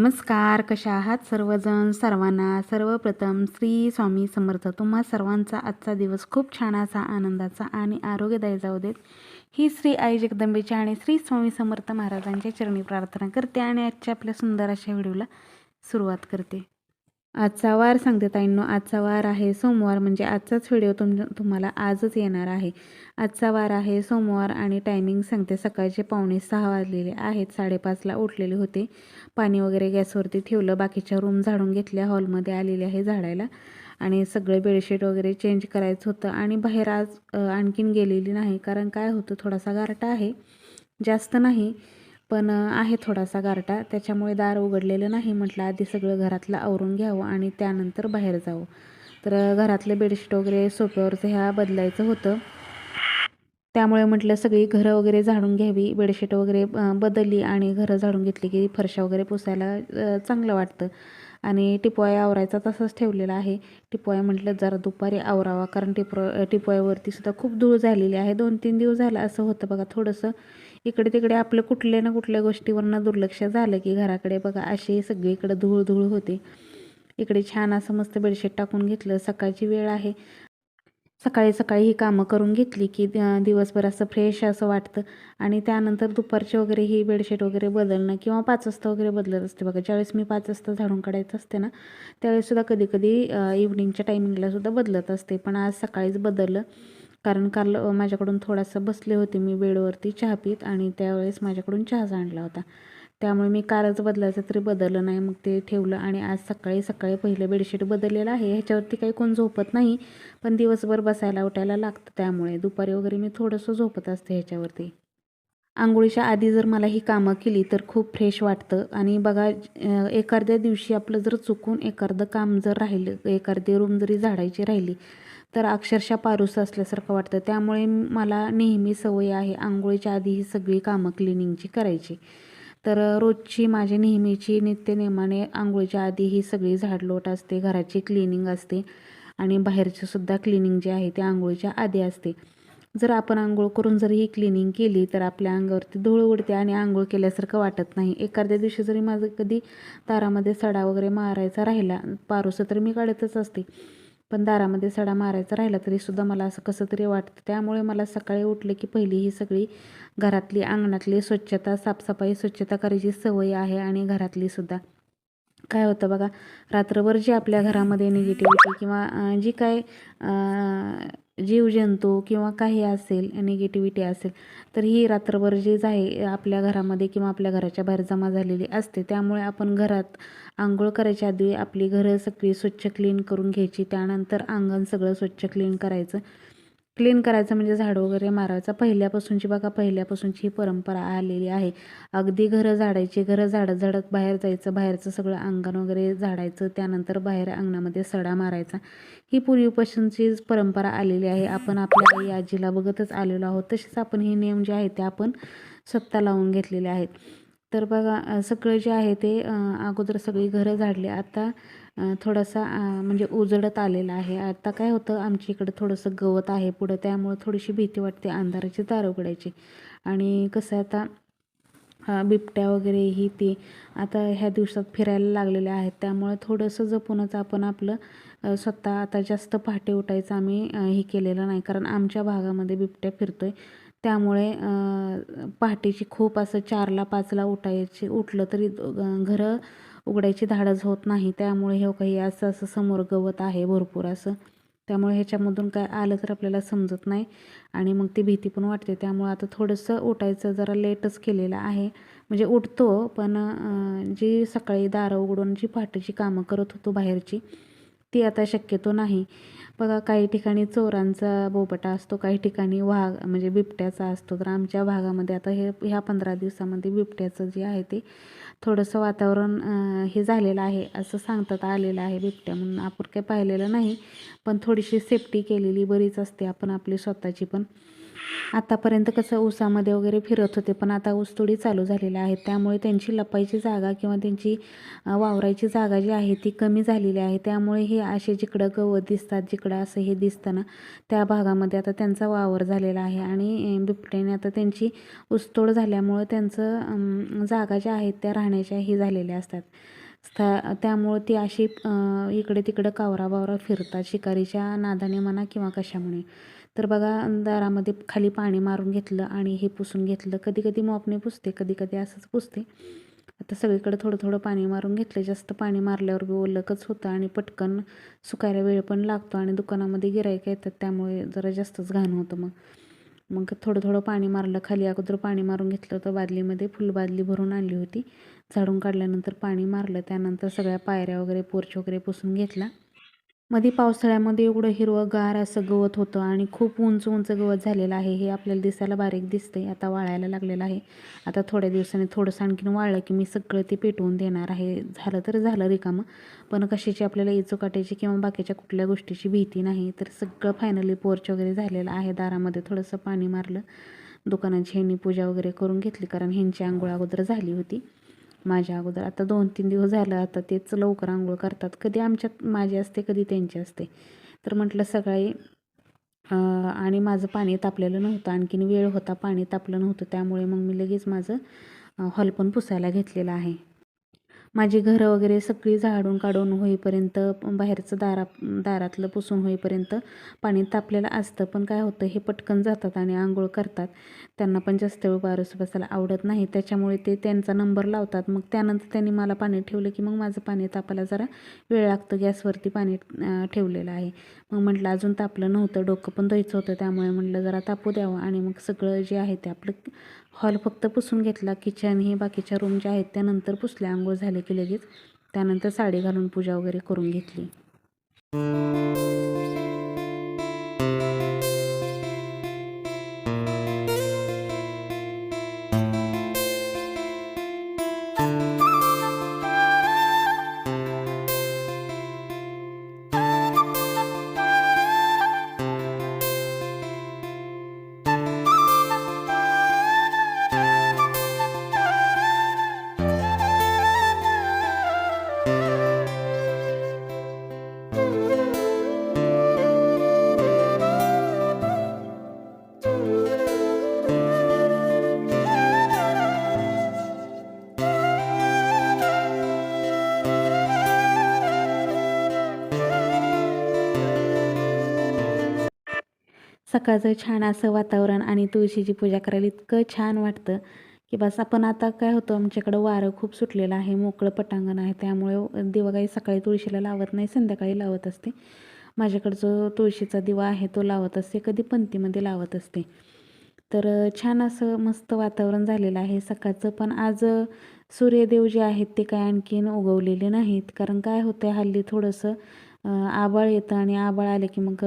नमस्कार कशा आहात सर्वजण? सर्वांना सर्वप्रथम श्री स्वामी समर्थ. तुम्हा सर्वांचा आजचा दिवस खूप छान असा आनंदाचा आणि आरोग्यदायी जाऊ देत. ही श्री आई जगदंबेची आणि श्री स्वामी समर्थ महाराजांच्या चरणी प्रार्थना करते आणि आजच्या आपल्या सुंदर अशा व्हिडिओला सुरुवात करते. आजचा वार सांगते ताईंनो आजचा वार आहे सोमवार म्हणजे आजचाच व्हिडिओ तुम तुम्हाला आजच येणार आहे. आजचा वार आहे सोमवार आणि टायमिंग सांगते सकाळचे पावणे सहा वाजलेले आहेत साडेपाचला उठलेले होते. पाणी वगैरे गॅसवरती ठेवलं बाकीच्या रूम झाडून घेतल्या हॉलमध्ये आलेले आहे झाडायला. आणि सगळे बेडशीट वगैरे चेंज करायचं होतं आणि बाहेर आज आणखीन गेलेली नाही. कारण काय होतं थोडासा गारटा आहे. जास्त नाही. पण आहे थोडासा गारटा त्याच्यामुळे दार उघडलेलं नाही म्हटलं आधी सगळं घरातलं आवरून घ्यावं आणि त्यानंतर बाहेर जावं. तर घरातलं बेडशीट वगैरे सोप्यावरचं ह्या बदलायचं होतं. त्यामुळे म्हटलं सगळी घरं वगैरे झाडून घ्यावी बेडशीट वगैरे बदलली आणि घरं झाडून घेतली की फरशा वगैरे पुसायला चांगलं वाटतं. आणि टिपॉया आवरायचा तसंच ठेवलेला आहे. टिपॉया म्हटलं जरा दुपारी आवरावा. कारण टिपो टिपॉयावरती सुद्धा खूप धूळ झालेली आहे. दोन तीन दिवस झालं असं होतं बघा. थोडंसं इकडे तिकडे आपलं कुठल्या ना कुठल्या गोष्टीवरनं दुर्लक्ष झालं की घराकडे बघा असे सगळीकडे धूळ धूळ होते. इकडे छान असं मस्त बेडशीट टाकून घेतलं. सकाळची वेळ आहे. सकाळी सकाळी ही कामं करून घेतली की दिवसभर असं फ्रेश असं वाटतं. आणि त्यानंतर दुपारचे वगैरे ही बेडशीट वगैरे बदलणं किंवा पाच वाजता वगैरे बदलत असते. बघा ज्यावेळेस मी पाच वाजता झाडून काढायचं असते ना त्यावेळेससुद्धा कधी कधी इव्हनिंगच्या टायमिंगलासुद्धा बदलत असते. पण आज सकाळीच बदललं. कारण काल माझ्याकडून थोडासा बसले होते मी बेडवरती चहा पीत आणि त्यावेळेस माझ्याकडून चहाच आणला होता. त्यामुळे मी कालच बदलायचं तरी बदललं नाही. मग ते ठेवलं आणि आज सकाळी सकाळी पहिलं बेडशीट बदललेलं आहे. ह्याच्यावरती काही कोण झोपत नाही पण दिवसभर बसायला उठायला लागतं त्यामुळे. दुपारी वगैरे मी थोडंसं झोपत असते ह्याच्यावरती. आंघोळीच्या आधी जर मला ही कामं केली तर खूप फ्रेश वाटतं. आणि बघा एखाद्या दिवशी आपलं जर चुकून एखादं काम जर राहिलं एखादी रूम जरी झाडायची राहिली तर अक्षरशः पारूस असल्यासारखं वाटतं. त्यामुळे मला नेहमी सवय आहे आंघोळीच्या आधी ही सगळी कामं क्लिनिंगची करायची. तर रोजची माझी नेहमीची नित्यनेमाने आंघोळीच्या आधी ही सगळी झाडलोट असते घराची क्लिनिंग असते आणि बाहेरचीसुद्धा क्लिनिंग जी आहे ती आंघोळीच्या आधी असते. जर आपण आंघोळ करून जर ही क्लिनिंग केली तर आपल्या अंगावरती धूळ उडते आणि आंघोळ केल्यासारखं वाटत नाही. एखाद्या दिवशी जरी माझं कधी दारामध्ये सडा वगैरे मारायचा राहिला पारुसं तर मी काढतच असते. पण दारामध्ये सडा मारायचा राहिला तरीसुद्धा मला असं कसं तरी वाटतं. त्यामुळे मला सकाळी उठले की पहिली ही सगळी घरातली अंगणातली स्वच्छता साफसफाई स्वच्छता करायची सवय आहे आणि घरातलीसुद्धा काय होतं बघा रात्रभर जी आपल्या घरामध्ये निगेटिव्हिटी किंवा जी काय जीवजंतू किंवा काही असेल निगेटिव्हिटी असेल तर ही रात्रभर जी आहे आपल्या घरामध्ये किंवा आपल्या घराच्या बाहेर जमा झालेली असते त्यामुळे आपण घरात आंघोळ करायच्या आधी आपली घरं सगळी स्वच्छ क्लीन करून घ्यायची त्यानंतर अंगण सगळं स्वच्छ क्लीन करायचं. क्लीन करायचं म्हणजे झाडं वगैरे मारायचं. पहिल्यापासूनची बघा पहिल्यापासूनची ही परंपरा आलेली आहे. अगदी घरं झाडायची घरं झाडत झाडत बाहेर जायचं बाहेरचं सगळं अंगण वगैरे झाडायचं त्यानंतर बाहेर अंगणामध्ये सडा मारायचा. ही पूर्वीपासूनची परंपरा आलेली आहे. आपण आपल्या आई आजीला बघतच आलेलो आहोत. तसेच आपण हे नियम जे आहेत ते आपण स्वतः लावून घेतलेले आहेत. तर बघा सगळं जे आहे ते अगोदर सगळी घरं झाडली. आता थोडासा म्हणजे उजडत आलेला आहे. आता काय होतं आमच्या इकडं थोडंसं गवत आहे पुढं त्यामुळं थोडीशी भीती वाटते अंधाराची दार उघडायची. आणि कसं आता बिबट्या वगैरे ही ते आता ह्या दिवसात फिरायला लागलेल्या आहेत. त्यामुळे थोडंसं जपूनच आपण आपलं स्वतः आता जास्त पहाटे उठायचं आम्ही हे केलेलं नाही. कारण आमच्या भागामध्ये बिबट्या फिरतो आहे त्यामुळे पहाटेची खूप असं चारला पाचला उठायची उठलं तरी घरं उघडायची धाडस होत नाही. त्यामुळे हे काही असं असं समोर गवत आहे भरपूर असं. त्यामुळे ह्याच्यामधून काय आलं तर आपल्याला समजत नाही आणि मग ती भीती पण वाटते. त्यामुळे आता थोडंसं उठायचं जरा लेटच केलेलं आहे. म्हणजे उठतो पण जी सकाळी दारं उघडून जी पहाटेची कामं करत होतो बाहेरची ती आता शक्यतो नाही. बघा काही ठिकाणी चोरांचा बोबटा असतो काही ठिकाणी वाघ म्हणजे बिबट्याचा असतो. तर आमच्या भागामध्ये आता हे ह्या पंधरा दिवसामध्ये बिबट्याचं जे आहे ते थोडंसं वातावरण हे झालेलं आहे असं सांगतात आलेलं आहे बिबट्या म्हणून. आपण काही पाहिलेलं नाही पण थोडीशी सेफ्टी केलेली बरीच असते आपण आपली स्वतःची पण. आतापर्यंत कसं ऊसामध्ये वगैरे फिरत होते पण आता ऊसतोडी चालू झालेली आहे. त्यामुळे त्यांची लपायची जागा किंवा त्यांची वावरायची जागा जी आहे ती कमी झालेली आहे. त्यामुळे हे असे जिकडं गवत दिसतात जिकडं असं हे दिसतं ना त्या भागामध्ये आता त्यांचा वावर झालेला आहे. आणि बिबट्याने आता त्यांची ऊसतोड झाल्यामुळं त्यांचं जागा ज्या आहेत त्या राहण्याच्या हे झालेल्या असतात. स्था त्यामुळं ती अशी इकडे तिकडं कावरा-बावरा फिरतात शिकारीच्या नादाने म्हणा किंवा कशामुळे. तर बघा दारामध्ये खाली पाणी मारून घेतलं आणि हे पुसून घेतलं. कधी-कधी मॉपने पुसते, कधी-कधी असंच पुसते. आता सगळीकडे थोडं-थोडं पाणी मारून घेतलं. जास्त पाणी मारल्यावर बी ओलकच होतं आणि पटकन सुकायला वेळ पण लागतो आणि दुकानामध्ये गिरायक येतात त्यामुळे जरा जास्तच घाण होतं मग. मग थोडं-थोडं पाणी मारलं. खाली अगोदर पाणी मारून घेतलं होतं बादलीमध्ये. फुल बादली भरून आणली होती. झाडून काढल्यानंतर पाणी मारलं. त्यानंतर सगळ्या पायऱ्या वगैरे पोर्च वगैरे पुसून घेतला. मध्ये पावसाळ्यामध्ये एवढं हिरवंगार असं गवत होतं आणि खूप उंच उंच गवत झालेलं आहे. हे आपल्याला दिसायला बारीक दिसतंय. आता वाळायला लागलेलं आहे. आता थोड्या दिवसांनी थोडंसं आणखीन वाळलं की मी सगळं ते पेटवून देणार आहे. झालं तर झालं रिकामं. पण कशाची आपल्याला इचोकाट्याची किंवा बाकीच्या कुठल्या गोष्टीची भीती नाही. तर सगळं फायनली पोर्च वगैरे झालेलं आहे. दारामध्ये थोडंसं पाणी मारलं. दुकानाची ह्यांनी पूजा वगैरे करून घेतली कारण ह्यांची आंघोळ अगोदर झाली होती. माझ्या अगोदर. आता दोन तीन दिवस झालं आता तेच लवकर आंघोळ करतात. कधी आमच्यात माझी असते कधी त्यांची असते. तर म्हटलं सकाळी आणि माझं पाणी तापलेलं नव्हतं. आणखीन वेळ होता पाणी तापलं नव्हतं. त्यामुळे मग मी लगेच माझं हॉल पण पुसायला घेतलेलं आहे. माझी घरं वगैरे सगळी झाडून काढून होईपर्यंत बाहेरचं दारा दारातलं पुसून होईपर्यंत पाणी तापलेलं असतं. पण काय होतं हे पटकन जातात आणि आंघोळ करतात. त्यांना पण जास्त वेळ बारस बसायला आवडत नाही. त्याच्यामुळे ते त्यांचा नंबर लावतात. मग त्यानंतर त्यांनी मला पाणी ठेवलं की मग माझं पाणी तापायला जरा वेळ लागतं. गॅसवरती पाणी ठेवलेलं आहे. मग म्हटलं अजून तापलं नव्हतं. डोकं पण धुवायचं होतं. त्यामुळे म्हटलं जरा तापू द्यावं. आणि मग सगळं जे आहे ते आपलं हॉल फक्त पुसून घेतला. किचन हे बाकीच्या रूम ज्या आहेत त्यानंतर पुसल्या आंघोळ झाले की लगेच त्यानंतर साडी घालून पूजा वगैरे करून घेतली. सकाळचं छान असं वातावरण आणि तुळशीची पूजा करायला इतकं छान वाटतं की बस आपण आता काय होतं आमच्याकडं वारं खूप सुटलेलं आहे मोकळं पटांगण आहे त्यामुळे दिवा काही सकाळी तुळशीला लावत नाही संध्याकाळी लावत असते. माझ्याकडं जो तुळशीचा दिवा आहे तो लावत असते कधी पंथीमध्ये लावत असते. तर छान असं मस्त वातावरण झालेलं आहे. सकाळचं पण आज सूर्यदेव जे आहेत ते काय आणखीन उगवलेले नाहीत. कारण काय होतं हल्ली थोडंसं आभाळ येतं आणि आभाळ आले की मग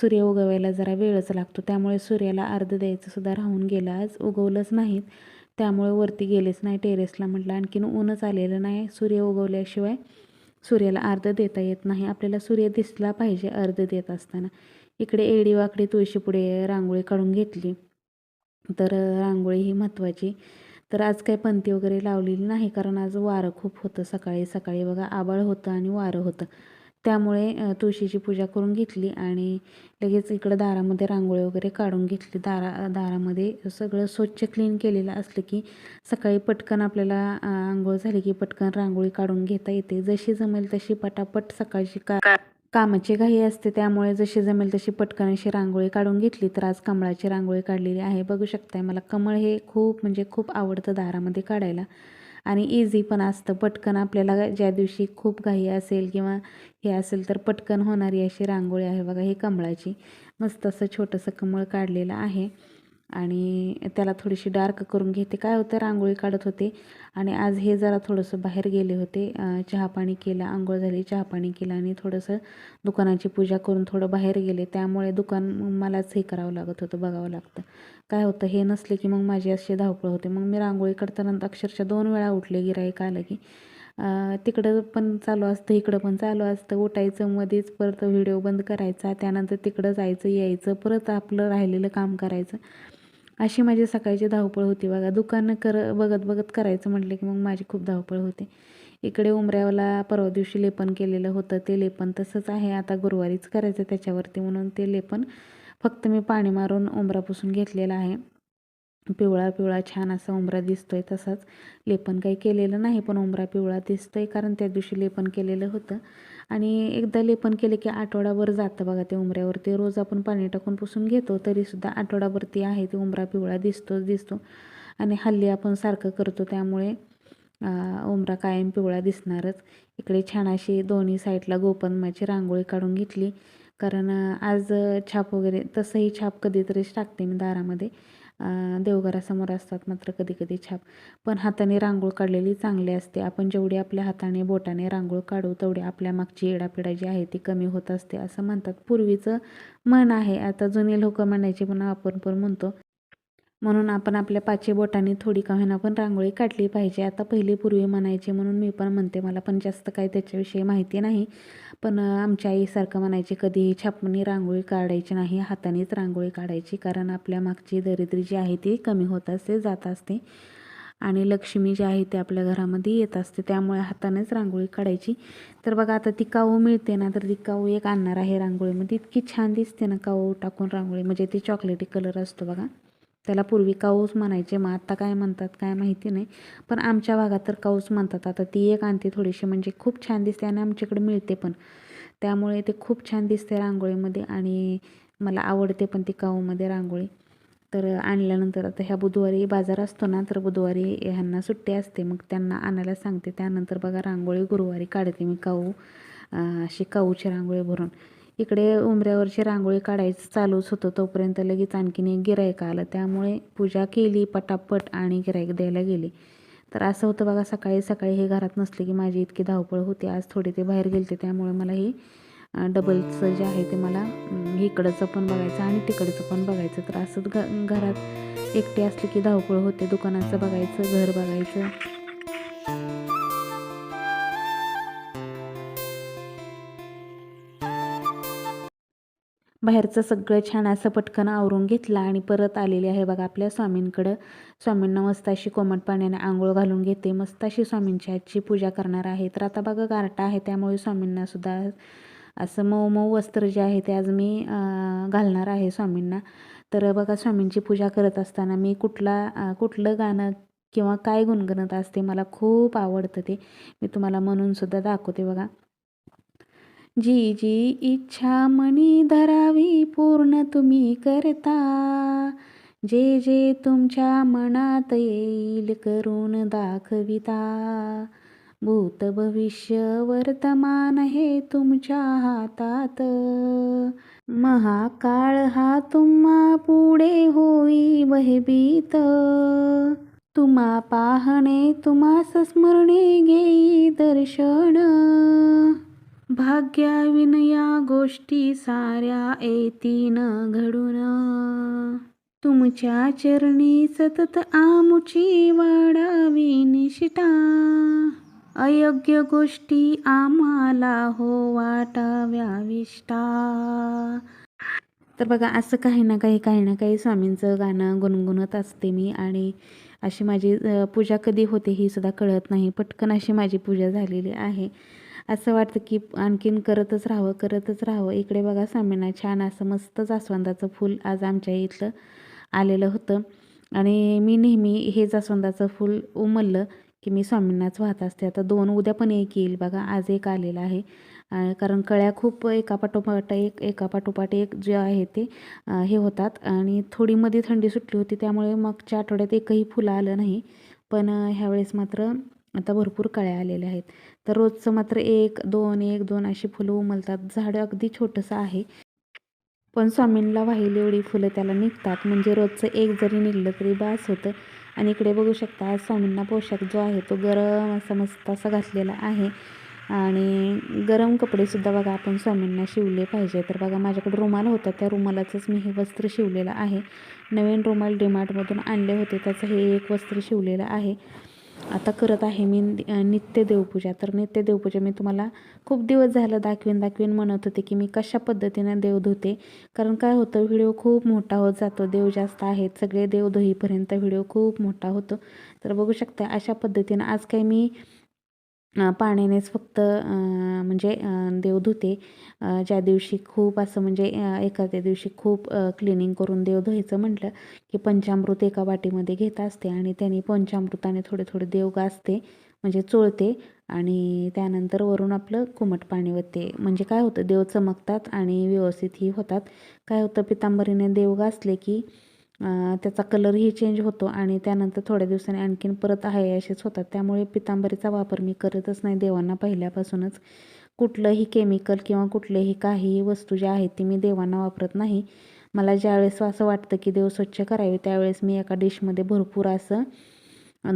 सूर्य उगवायला जरा वेळच लागतो. त्यामुळे सूर्याला अर्ध द्यायचं सुद्धा राहून गेलं. आज उगवलंच नाहीत. त्यामुळे वरती गेलेच नाही टेरेसला म्हटलं. आणखीन ऊनच आलेलं नाही सूर्य उगवल्याशिवाय. सूर्याला अर्ध देता येत नाही. आपल्याला सूर्य दिसला पाहिजे अर्ध देत असताना. इकडे एडी वाकडी तुळशीपुढे रांगोळी काढून घेतली. तर रांगोळी ही महत्त्वाची. तर आज काही पंथी वगैरे लावलेली नाही कारण आज वारं खूप होतं. सकाळी सकाळी बघा आबाळ होतं आणि वारं होतं. त्यामुळे तुळशीची पूजा करून घेतली आणि लगेच इकडं दारामध्ये रांगोळी वगैरे काढून घेतली. दारा दारामध्ये सगळं स्वच्छ क्लीन केलेलं असलं की सकाळी पटकन आपल्याला आंघोळ झाली की पटकन रांगोळी काढून घेता येते. जशी जमेल तशी पटापट सकाळची का कामाची घाई असते त्यामुळे जशी जमेल तशी पटकन अशी रांगोळी काढून घेतली. तर आज कमळाची रांगोळी काढलेली आहे. बघू शकताय मला कमळ हे खूप म्हणजे खूप आवडतं दारामध्ये काढायला. आणि इझी पण असतं. पटकन आपल्याला ज्या दिवशी खूप घाई असेल किंवा हे असेल तर पटकन होणारी अशी रांगोळी आहे बघा ही कमळाची. मस्त असं छोटंसं कमळ काढलेलं आहे. आणि त्याला थोडीशी डार्क करून घेते. काय होतं रांगोळी काढत होते आणि आज हे जरा थोडंसं बाहेर गेले होते. चहापाणी केलं आंघोळ झाली चहापाणी केलं आणि थोडंसं दुकानाची पूजा करून थोडं बाहेर गेले. त्यामुळे दुकान मलाच हे करावं लागत होतं बघावं लागतं. काय होतं हे नसले की मग माझी अशी धावपळ होते. मग मी रांगोळी काढताना अक्षरशः दोन वेळा उठले. गिराईक आलं की तिकडं पण चालू असतं इकडं पण चालू असतं. उठायचं मध्येच परत व्हिडिओ बंद करायचा. त्यानंतर तिकडं जायचं यायचं परत आपलं राहिलेलं काम करायचं. अशी माझी सकाळची धावपळ होती बघा. दुकानं कर बघत बघत करायचं म्हटलं की मग माझी खूप धावपळ होते. इकडे उमऱ्याला परवा दिवशी लेपन केलेलं होतं. ते लेपन तसंच आहे. आता गुरुवारीच करायचं त्याच्यावरती म्हणून ते लेपन फक्त मी पाणी मारून उंबरा पुसून घेतलेला आहे. पिवळा पिवळा छान असा उंबरा दिसतोय तसाच. लेपन काही केलेलं नाही पण उंबरा पिवळा दिसतोय कारण त्या दिवशी लेपन केलेलं होतं. आणि एकदा लेपन केले की आठवडाभर जातं बघा ते उंबऱ्यावरती रोज आपण पाणी टाकून पुसून घेतो तरीसुद्धा आठवडाभरती आहे ते उंबरा पिवळा दिसतोच दिसतो. आणि हल्ली आपण सारखं करतो त्यामुळे उमरा उंबरा कायम पिवळा दिसणारच. इकडे छान अशी दोन्ही साईडला गोपन्माची रांगोळी काढून घेतली. कारण आज छाप वगैरे तसंही छाप कधीतरीच टाकते मी दारामध्ये. देवघरासमोर असतात मात्र कधी कधी छाप. पण हाताने रांगोळ काढलेली चांगली असते. आपण जेवढी आपल्या हाताने बोटाने रांगोळ काढू तेवढी आपल्या मागची येडापिडा जी आहे ती कमी होत असते असं म्हणतात. पूर्वीचं म्हण आहे आता जुने लोक म्हणायचे पण आपण पण म्हणतो म्हणून आपण आपल्या पाचवी बोटांनी थोडी का होईना पण रांगोळी काढली पाहिजे. आता पहिली पूर्वी म्हणायचे म्हणून मी पण म्हणते मला पण जास्त काही त्याच्याविषयी माहिती नाही. पण आमच्या आईसारखं म्हणायचे कधीही छापणी रांगोळी काढायची नाही हातानेच रांगोळी काढायची कारण आपल्या मागची दरिद्री जी आहे ती कमी होत असते जात असते. आणि लक्ष्मी जी आहे ती आपल्या घरामध्ये येत असते त्यामुळे हातानेच रांगोळी काढायची. तर बघा आता ती काऊ मिळते ना तर ती काऊ एक आणणार आहे रांगोळीमध्ये. इतकी छान दिसते ना काऊ टाकून रांगोळी. म्हणजे ती चॉकलेटी कलर असतो बघा. त्याला पूर्वी काऊस म्हणायचे मग आत्ता काय म्हणतात काय माहिती नाही. पण आमच्या भागात तर काऊस म्हणतात आता ती एक आणते थोडीशी म्हणजे खूप छान दिसते आणि आमच्याकडे मिळते पण. त्यामुळे ते खूप छान दिसते रांगोळीमध्ये आणि मला आवडते पण ती काऊमध्ये रांगोळी. तर आणल्यानंतर आता ह्या बुधवारी बाजार असतो ना तर बुधवारी ह्यांना सुट्टी असते मग त्यांना आणायला सांगते. त्यानंतर बघा रांगोळी गुरुवारी काढते मी काऊ अशी काऊची रांगोळी भरून. इकडे उंबऱ्यावरची रांगोळी काढायचं चालूच होतं. तोपर्यंत लगेच आणखीन एक गिरायक आलं. त्यामुळे पूजा केली पटापट आणि गिरायक द्यायला गेली. तर असं होतं बघा सकाळी सकाळी हे घरात नसले की माझी इतकी धावपळ होती. आज थोडी ते बाहेर गेलते त्यामुळे मला हे डबलचं जे आहे ते मला इकडचं पण बघायचं आणि तिकडचं पण बघायचं. तर असंच घ घरात एकटे असले की धावपळ होते. दुकानाचं बघायचं घर बघायचं. बाहेरचं सगळं छान असं पटकन आवरून घेतलं आणि परत आलेली आहे बघा आपल्या स्वामींकडं. स्वामींना मस्त अशी कोमट पाण्याने आंघोळ घालून घेते. मस्त अशी स्वामींची आजची पूजा करणार आहे. तर आता बघा गारटा आहे त्यामुळे स्वामींना सुद्धा असं मऊ मऊ वस्त्र जे आहे ते आज मी घालणार आहे स्वामींना. तर बघा स्वामींची पूजा करत असताना मी कुठला कुठलं गाणं किंवा काय गुणगुणत असते मला खूप आवडतं ते. मी तुम्हाला म्हणून सुद्धा दाखवते बघा. जी जी इच्छा मनी धरावी पूर्ण तुम्ही करता. जे जे तुमच्या मनात येईल करून दाखविता. भूत भविष्य वर्तमान हे तुमच्या हातात. महाकाळ हा तुम्हा पुढे होई भयभीत. तुम्हा पाहणे तुम्हा स्मरणे घेई दर्शन. भाग्याविनया गोष्टी साऱ्या येतीन घडून. तुमच्या चरणी सतत आमुची वाढावी निष्ठा अयोग्य गोष्टी आम्हाला हो वाटाव्या विष्टा तर बघा असं काही ना काही काही ना काही स्वामींचं गाणं गुणगुणत असते मी आणि अशी माझी पूजा कधी होते ही सुद्धा कळत नाही. पटकन अशी माझी पूजा झालेली आहे. असं वाटतं की आणखीन करतच राहावं करतच राहावं. इकडे बघा स्वामींना छान असं मस्त जास्वंदाचं फूल आज आमच्या इथलं आलेलं होतं. आणि मी नेहमी हे जास्वंदाचं फूल उमललं की मी स्वामींनाच वाहत असते. आता दोन उद्या पण एक येईल बघा आज एक आलेलं आहे. कारण कळ्या खूप एकापाठोपाठ एक एकापाठोपाठ एक जे आहे ते हे होतात. आणि थोडी मध्ये थंडी सुटली होती त्यामुळे मागच्या आठवड्यात एकही फुलं आलं नाही. पण ह्यावेळेस मात्र आता भरपूर कळ्या आलेल्या आहेत. तर रोजचं मात्र एक दोन एक दोन अशी फुलं उमलतात. झाड अगदी छोटंसं आहे. पण स्वामींना वाहिली एवढी फुलं त्याला निघतात. म्हणजे रोजचं एक जरी निघलं तरी बास होतं. आणि इकडे बघू शकता आज स्वामींना पोशाख जो आहे तो गरम असा मस्त असा घातलेला आहे. आणि गरम कपडेसुद्धा बघा आपण स्वामींना शिवले पाहिजे. तर बघा माझ्याकडे रुमाल होता. त्या रुमालाचंच मी हे वस्त्र शिवलेलं आहे. नवीन रुमाल डीमार्टमधून आणले होते. त्याचं हे एक वस्त्र शिवलेलं आहे. आता करत आहे मी नित्य देवपूजा. तर नित्य देवपूजा मी तुम्हाला खूप दिवस झालं दाखवीन दाखवीन म्हणत होते की मी कशा पद्धतीनं देव धुते. कारण काय होतं व्हिडिओ खूप मोठा होत जातो. देव जास्त आहेत. सगळे देव धुईपर्यंत व्हिडिओ खूप मोठा होतो. तर बघू शकता अशा पद्धतीनं आज काही मी पाण्यानेच फक्त म्हणजे देव धुते. ज्या दिवशी खूप असं म्हणजे एखाद्या दिवशी खूप क्लिनिंग करून देव धुवायचं म्हटलं की पंचामृत एका वाटीमध्ये घेत असते आणि त्याने पंचामृताने थोडे थोडे देव गाजते म्हणजे चोळते आणि त्यानंतर वरून आपलं कोमट पाणी वतते म्हणजे काय होतं देव चमकतात आणि व्यवस्थितही होतात. काय होतं पितांबरीने देव गाजले की त्याचा कलरही चेंज होतो आणि त्यानंतर थोड्या दिवसांनी आणखीन परत आहे असेच होतात. त्यामुळे पितांबरीचा वापर मी करतच नाही देवांना पहिल्यापासूनच. कुठलंही केमिकल किंवा कुठलेही काहीही वस्तू ज्या आहेत ती मी देवांना वापरत नाही. मला ज्यावेळेस असं वाटतं की देव स्वच्छ करावे त्यावेळेस मी एका डिशमध्ये भरपूर असं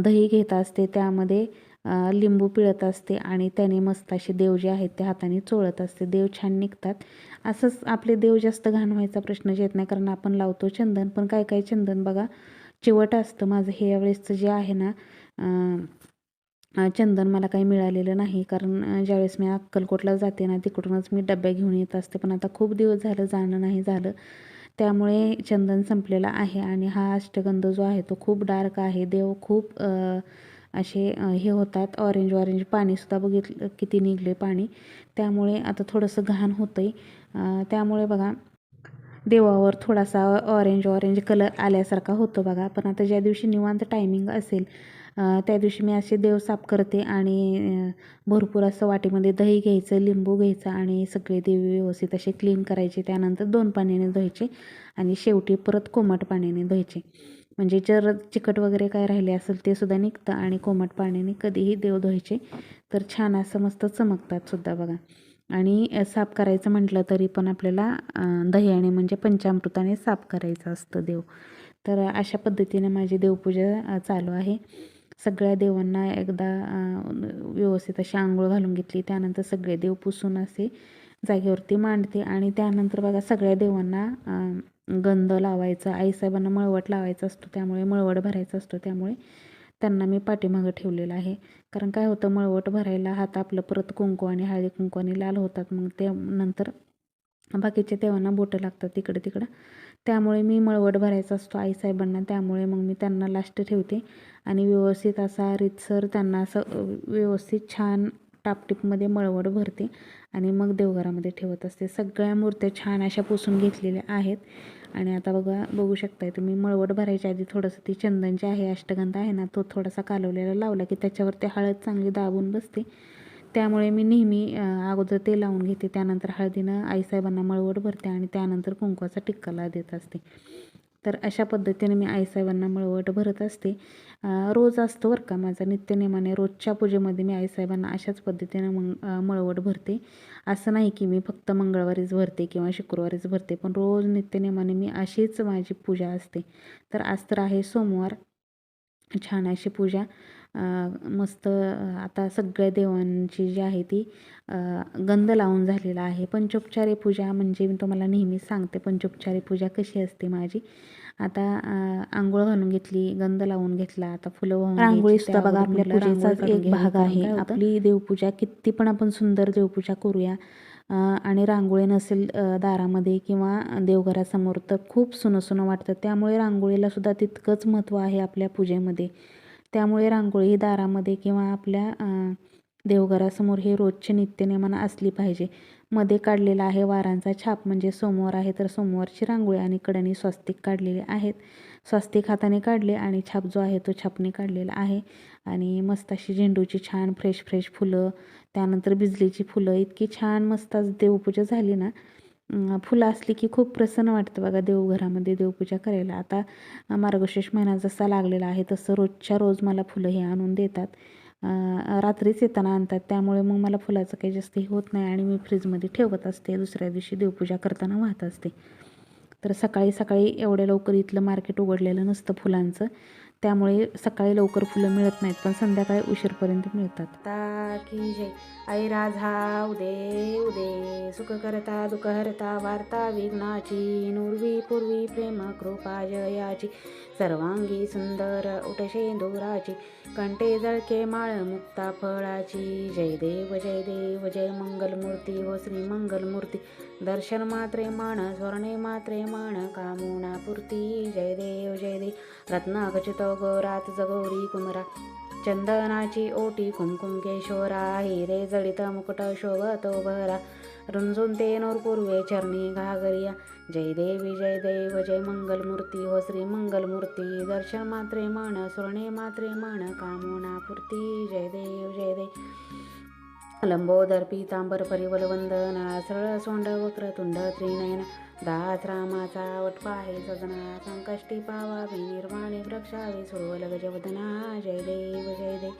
दही घेत असते. त्यामध्ये लिंबू पिळत असते आणि त्याने मस्त असे देव जे आहेत ते हाताने चोळत असते. देव छान निघतात. असंच आपले देव जास्त घाण व्हायचा प्रश्नच येत नाही कारण आपण लावतो चंदन पण काय काय चंदन बघा चिवट असतं माझं. हे यावेळेसचं जे आहे ना चंदन मला काही मिळालेलं नाही कारण ज्यावेळेस मी अक्कलकोटला जाते ना तिकडूनच मी डब्या घेऊन येत असते. पण आता खूप दिवस झालं जाणं नाही झालं. त्यामुळे चंदन संपलेलं आहे आणि हा अष्टगंध जो आहे तो खूप डार्क आहे. देव खूप असे हे होतात. ऑरेंज ऑरेंज पाणीसुद्धा बघितलं किती निघले पाणी. त्यामुळे आता थोडंसं घाण होतं आहे त्यामुळे बघा देवावर थोडासा ऑरेंज ऑरेंज कलर आल्यासारखा होतो बघा. पण आता ज्या दिवशी निवांत टायमिंग असेल त्या दिवशी मी असे देव साफ करते आणि भरपूर असं वाटीमध्ये दही घ्यायचं लिंबू घ्यायचं आणि सगळे देव व्यवस्थित असे क्लीन करायचे. त्यानंतर दोन पाण्याने धुवायचे आणि शेवटी परत कोमट पाण्याने धुवायचे. म्हणजे जर चिकट वगैरे काय राहिले असेल ते सुद्धा निघतं आणि कोमट पाण्याने कधीही देव धुवायचे तर छान असं मस्त चमकतात सुद्धा बघा. आणि साफ करायचं म्हटलं तरी पण आपल्याला दह्याने म्हणजे पंचामृताने साफ करायचं असतं देव. तर अशा पद्धतीने माझी देवपूजा चालू आहे. सगळ्या देवांना एकदा व्यवस्थित अशी आंघोळ घालून घेतली त्यानंतर सगळे देव पुसून असे जागेवरती मांडते आणि त्यानंतर बघा सगळ्या देवांना गंध लावायचा आईसाहेबांना मळवट लावायचा असतो त्यामुळे मळवट भरायचा असतो त्यामुळे त्यांना मी पाठीमागं ठेवलेलं आहे. कारण काय होतं मळवट भरायला हात आपलं परत कुंकू आणि हळदी कुंकू आणि लाल होतात मग ते नंतर बाकीच्या देवांना बोटं लागतात तिकडं तिकडं. त्यामुळे मी मळवट भरायचा असतो आईसाहेबांना त्यामुळे मग मी त्यांना लास्ट ठेवते. आणि व्यवस्थित असा रीतसर त्यांना असं व्यवस्थित छान टापटीपमध्ये मळवट भरते आणि मग देवघरामध्ये ठेवत असते. सगळ्या मूर्त्या छान अशा पुसून घेतलेल्या आहेत. आणि आता बघा बघू शकताय तुम्ही मळवट भरायच्या आधी थोडंसं ती चंदन जे आहे अष्टगंध आहे ना तो थोडासा कालवलेला लावला की त्याच्यावरती हळद चांगली दाबून बसते. त्यामुळे मी नेहमी अगोदर ते लावून घेते त्यानंतर हळदीनं आईसाहेबांना मळवट भरते आणि त्यानंतर कुंकवाचा टिक्काला देत असते. तर अशा पद्धतीने मी आईसाहेबांना मळवट भरत असते. रोज असतो बरं का माझा नित्यनेमाने रोजच्या पूजेमध्ये मी आईसाहेबांना अशाच पद्धतीनं मंग मळवट भरते. असं नाही की मी फक्त मंगळवारीच भरते किंवा शुक्रवारीच भरते पण रोज नित्यनेमाने मी अशीच माझी पूजा असते. तर आज तर आहे सोमवार. छान अशी पूजा. मस्त आता सगळ्या देवांची जी आहे ती गंध लावून झालेला आहे पंचोपचारी पूजा म्हणजे मी तुम्हाला नेहमीच सांगते पंचोपचारी पूजा कशी असते माझी आता आंघोळ घालून घेतली गंध लावून घेतला आता फुलं वाहून रांगोळी. सुद्धा बघा आपल्या पूजेचाच रांगोळी एक भाग. आहे. आपली देवपूजा किती पण आपण सुंदर देवपूजा करूया आणि रांगोळी नसेल दारामध्ये किंवा देवघरासमोर तर खूप सुनं सुनं वाटतं त्यामुळे रांगोळीला सुद्धा तितकंच महत्त्व आहे आपल्या पूजेमध्ये त्यामुळे रांगोळी ही दारामध्ये किंवा आपल्या देवघरासमोर हे रोजचे नित्यनेमानं असली पाहिजे. मध्ये काढलेला आहे वारांचा छाप म्हणजे सोमवार आहे तर सोमवारची रांगोळी आणि कडनी स्वस्तिक काढलेले आहेत. स्वस्तिक हाताने काढले आणि छाप जो आहे तो छापने काढलेला आहे. आणि मस्त अशी झेंडूची छान फ्रेश फ्रेश फुलं त्यानंतर बिजलीची फुलं इतकी छान मस्त आज देवपूजा झाली ना फुलं असली की खूप प्रसन्न वाटतं बघा देवघरामध्ये देवपूजा करायला. आता मार्गशेष मार्गशीर्ष महिना जसा लागलेला आहे तसं रोजच्या रोज मला फुलं हे आणून देतात. रात्रीच येताना आणतात त्यामुळे मग मला फुलाचं काही जास्त हे होत नाही आणि मी फ्रीजमध्ये ठेवत असते. दुसऱ्या दिवशी देवपूजा करताना वाहत असते. तर सकाळी सकाळी एवढ्या लवकर इथलं मार्केट उघडलेलं नसतं फुलांचं. त्यामुळे सकाळी लवकर फुलं मिळत नाहीत पण संध्याकाळी उशीरपर्यंत मिळतात. ता की जय. आई राधा उदे उदे. सुख करता दुख हरता वार्ता विघ्नाची नुर्वी पूर्वी प्रेम कृपा जयाची. सर्वांगी सुंदर उठशेंदुराची कंटे जळके माळ मुक्ता फळाची. जय देव जय देव जय मंगलमूर्ती हो श्री मंगलमूर्ती. दर्शन मात्रे मान स्वर्णे मात्रे मान कामुना पूर्ती. जय देव जय देव. रत्नाखचित गौरात जगौरी कुमरा. चंदनाची ओटी कुमकुम केशोरा हिरे जडित मुकुट शोभतो भरा रुंजून ते नोर पूर्वे चरणी घागरिया. जय देवी जय देव जय मंगलमूर्ती हो श्री मंगलमूर्ती. दर्शन मात्रे मान स्वर्णे मात्रे मान कामोना पूर्ती. जय देव जय देव. लंबोदर पीतांबर परिवल वंदना सरळ सोंड वक्रतुंड त्रिनयना. दास रामाचा वटवा आहे सजना संकष्टी पावावी निर्वाणी वृक्षावे सुरवल गजवदना जय देव जय देव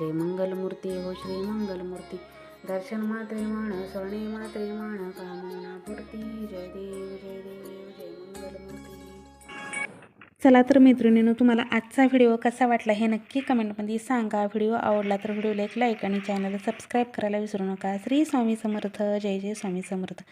जय मंगलमूर्ती हो श्री मंगलमूर्ती. दर्शन मात्रे माण स्वर्णे मात्रे माण कामना पूर्ती जय देव जय देव जय मंगलमूर्ती. चला तर मैत्रिणीनं तुम्हाला आजचा व्हिडिओ कसा वाटला हे नक्की कमेंटमध्ये सांगा. व्हिडिओ आवडला तर व्हिडिओला एक लाईक आणि चॅनलला सबस्क्राईब करायला विसरू नका. श्री स्वामी समर्थ जय जय स्वामी समर्थ.